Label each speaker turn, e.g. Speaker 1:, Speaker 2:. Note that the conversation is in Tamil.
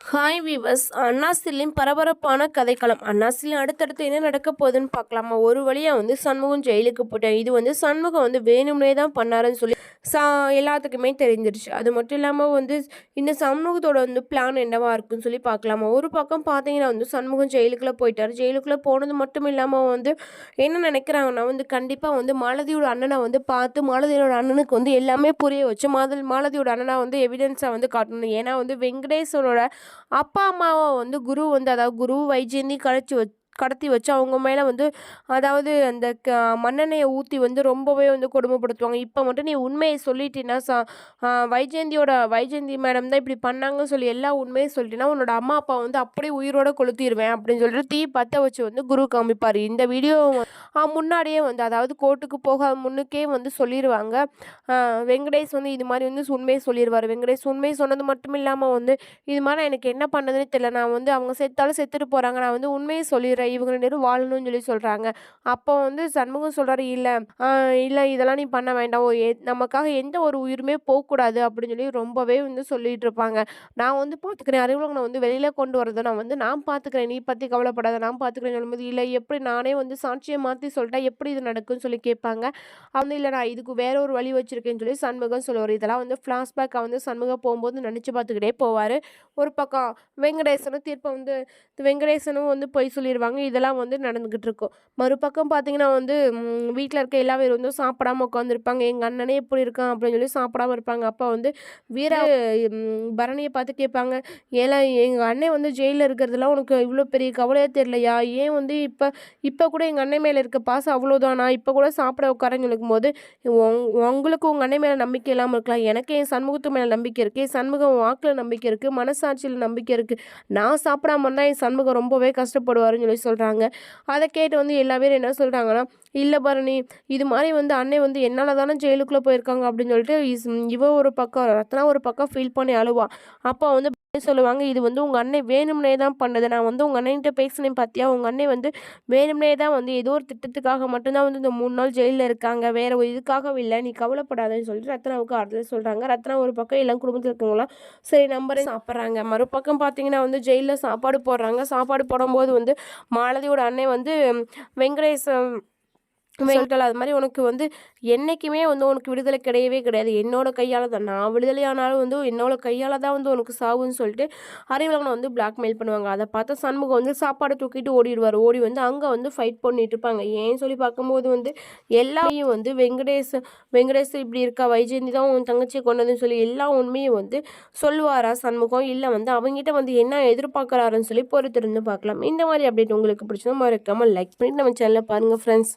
Speaker 1: ஹாய் வீவர்ஸ் அண்ணாசிலின் பரபரப்பான கதைக்களம். அண்ணாசிலின் அடுத்தடுத்து என்ன நடக்க போகுதுன்னு பார்க்கலாமா? ஒரு வழியாக வந்து சண்முகம் ஜெயிலுக்கு போட்டேன் இது வந்து சண்முகம் வந்து வேணும்னே தான் பண்ணாருன்னு சொல்லி சா எல்லாத்துக்குமே தெரிஞ்சிருச்சு. அது மட்டும் இல்லாமல் வந்து இந்த சண்முகத்தோட வந்து பிளான் என்னவா இருக்குன்னு சொல்லி பார்க்கலாமா? ஒரு பக்கம் பார்த்தீங்கன்னா வந்து சண்முகம் ஜெயிலுக்குள்ளே போயிட்டார். ஜெயிலுக்குள்ளே போனது மட்டும் இல்லாமல் வந்து என்ன நினைக்கிறாங்கன்னா வந்து கண்டிப்பாக வந்து மாலதியோட அண்ணனை வந்து பார்த்து மாலதியோட அண்ணனுக்கு வந்து எல்லாமே புரிய வச்சு மாதல் மாலதியோட அண்ணனை வந்து எவிடன்ஸாக வந்து காட்டணும். ஏன்னா வந்து வெங்கடேஸ்வரோட அப்பா அம்மாவை வந்து குரு வந்து அதாவது குரு வைஜெயந்தி கழிச்சு வச்சு கடத்தி வச்சு அவங்க மேலே வந்து அதாவது அந்த க மண்ணெண்ணெயை ஊற்றி வந்து ரொம்பவே வந்து கொடுமைப்படுத்துவாங்க. இப்போ மட்டும் நீ உண்மையை சொல்லிட்டீன்னா சா வைஜெயந்தியோட வைஜெயந்தி மேடம் தான் இப்படி பண்ணாங்கன்னு சொல்லி எல்லா உண்மையும் சொல்லிட்டீங்கன்னா உன்னோட அம்மா அப்பா வந்து அப்படியே உயிரோட கொளுத்திடுவேன் அப்படின்னு சொல்லிட்டு தீ பற்ற வச்சு வந்து குரு காமிப்பார். இந்த வீடியோ முன்னாடியே வந்து அதாவது கோர்ட்டுக்கு போக முன்னுக்கே வந்து சொல்லிடுவாங்க வெங்கடேஷ் வந்து இது மாதிரி வந்து உண்மையை சொல்லிடுவார் வெங்கடேஷ் உண்மையை சொன்னது மட்டும் இல்லாமல் வந்து இது மாதிரி எனக்கு என்ன பண்ணதுன்னு தெரியல. நான் வந்து அவங்க செத்தாலும் செத்துட்டு போகிறாங்க நான் வந்து உண்மையை சொல்லிடுறேன். இவங்க ரெண்டு பேரும் வாழணும்னு சொல்லி சொல்கிறாங்க அப்போ வந்து சண்முகம் சொல்கிறாரு இல்லை இல்லை இதெல்லாம் நீ பண்ண வேண்டாம். ஓ நமக்காக எந்த ஒரு உயிருமே போகக்கூடாது அப்படின்னு சொல்லி ரொம்பவே வந்து சொல்லிட்டு இருப்பாங்க. நான் வந்து பார்த்துக்கிறேன் அறிவுலகனை வந்து வெளியில் கொண்டு வரதை நான் வந்து நான் பார்த்துக்கிறேன். நீ பற்றி கவலைப்படாத நான் பார்த்துக்கிறேன்னு சொல்லும்போது இல்லை எப்படி நானே வந்து சாட்சியை மாற்றி சொல்லிட்டேன் எப்படி இது நடக்கும்னு சொல்லி கேட்பாங்க. அவங்க இல்லை நான் இதுக்கு வேற ஒரு வழி வச்சுருக்கேன்னு சொல்லி சண்முகம் சொல்லுவார். இதெல்லாம் வந்து ஃப்ளாஷ்பேக்காக வந்து சண்முகம் போகும்போது நினச்சி பார்த்துக்கிட்டே போவார். ஒரு பக்கம் வெங்கடேசனும் தீர்ப்பை வந்து வெங்கடேசனும் வந்து போய் சொல்லிடுவாங்க. இதெல்லாம் வந்து நடந்துக்கிட்டு இருக்கும் மறுபக்கம் பார்த்தீங்கன்னா வந்து வீட்டில் இருக்க எல்லா பேர் வந்து சாப்பிடாம உட்காந்துருப்பாங்க எங்கள் அண்ணனே எப்படி இருக்கான் அப்படின்னு சொல்லி சாப்பிடாம இருப்பாங்க. அப்போ வந்து வீர பரணியை பார்த்து கேட்பாங்க. ஏன்னா எங்கள் அண்ணன் வந்து ஜெயிலில் இருக்கிறதுலாம் உனக்கு இவ்வளோ பெரிய கவலையாக தெரியலையா? ஏன் வந்து இப்போ இப்போ கூட எங்கள் அண்ணன் மேலே இருக்க பாசம் அவ்வளோதானா இப்போ கூட சாப்பிட உட்காரன்னு சொல்லும் போது உங்களுக்கு உங்கள் அண்ணன் மேலே நம்பிக்கை இல்லாமல் இருக்கலாம். எனக்கு என் சண்முகத்து மேலே நம்பிக்கை இருக்குது என் சண்முகம் வாக்கில் நம்பிக்கை இருக்குது மனசாட்சியில் நம்பிக்கை இருக்குது நான் சாப்பிடாம இருந்தால் என் சண்முகம் ரொம்பவே கஷ்டப்படுவாருன்னு சொல்லி சொல்கிறாங்க அதை கேட்டு வந்து எல்லா பேரும் என்ன சொல்கிறாங்கன்னா இல்லை பரணி இது மாதிரி வந்து அன்னை வந்து என்னால் தானே ஜெயிலுக்குள்ளே போயிருக்காங்க அப்படின்னு சொல்லிட்டு இவ ஒரு பக்கம் ரத்னா ஒரு பக்கம் ஃபீல் பண்ணி அழுவா. அப்போ வந்து சொல்லுவாங்க இது வந்து உங்கள் அண்ணன் வேணும்னே தான் பண்ணது. நான் வந்து உங்கள் அண்ணன்கிட்ட பேசினேன் பார்த்தியா உங்கள் அண்ணன் வந்து வேணும்னே தான் வந்து ஏதோ ஒரு திட்டத்துக்காக மட்டும்தான் வந்து இந்த மூணு நாள் ஜெயிலில் இருக்காங்க. வேற ஒரு இதுக்காக இல்லை. நீ கவலைப்படாதன்னு சொல்லிட்டு ரத்னாவுக்கு ஆறுதல் சொல்கிறாங்க ரத்னா ஒரு பக்கம் எல்லாம் குடும்பத்தில் இருக்கவங்களாம் சரி நம்பரே சாப்பிட்றாங்க. மறுபக்கம் பார்த்தீங்கன்னா வந்து ஜெயிலில் சாப்பாடு போடுறாங்க. சாப்பாடு போடும்போது வந்து மாலதியோட அண்ணன் வந்து வெங்கடேசன் சொல்லிட்டால் அது மாதிரி உனக்கு வந்து என்றைக்குமே வந்து உனக்கு விடுதலை கிடையவே கிடையாது. என்னோட கையால் தான். நான் விடுதலை ஆனாலும் வந்து என்னோட கையால் தான் வந்து உனக்கு சாவுன்னு சொல்லிட்டு அறிவுலகனை வந்து பிளாக்மெயில் பண்ணுவாங்க. அதை பார்த்தா சண்முகம் வந்து சாப்பாடு தூக்கிட்டு ஓடிடுவார். ஓடி வந்து அங்கே வந்து ஃபைட் பண்ணிட்டு இருப்பாங்க. ஏன் சொல்லி பார்க்கும்போது வந்து எல்லாரையும் வந்து வெங்கடேஷ் வெங்கடேஷ் இப்படி இருக்கா? வைஜெயந்தி தான் உன் தங்கச்சியை கொண்டதுன்னு சொல்லி எல்லா உண்மையும் வந்து சொல்லுவாரா சண்முகம்? இல்லை வந்து அவங்ககிட்ட வந்து என்ன எதிர்பார்க்குறாருன்னு சொல்லி பொறுத்திருந்து பார்க்கலாம். இந்த மாதிரி அப்டேட் உங்களுக்கு பிடிச்சதும் மறக்காமல் லைக் பண்ணிட்டு நம்ம சேனலில் பாருங்கள் ஃப்ரெண்ட்ஸ்